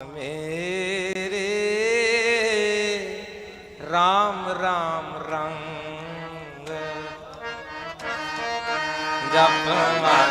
ਮੇਰੇ RAM RAM ਰੰਗ ਜਪ ਮਨ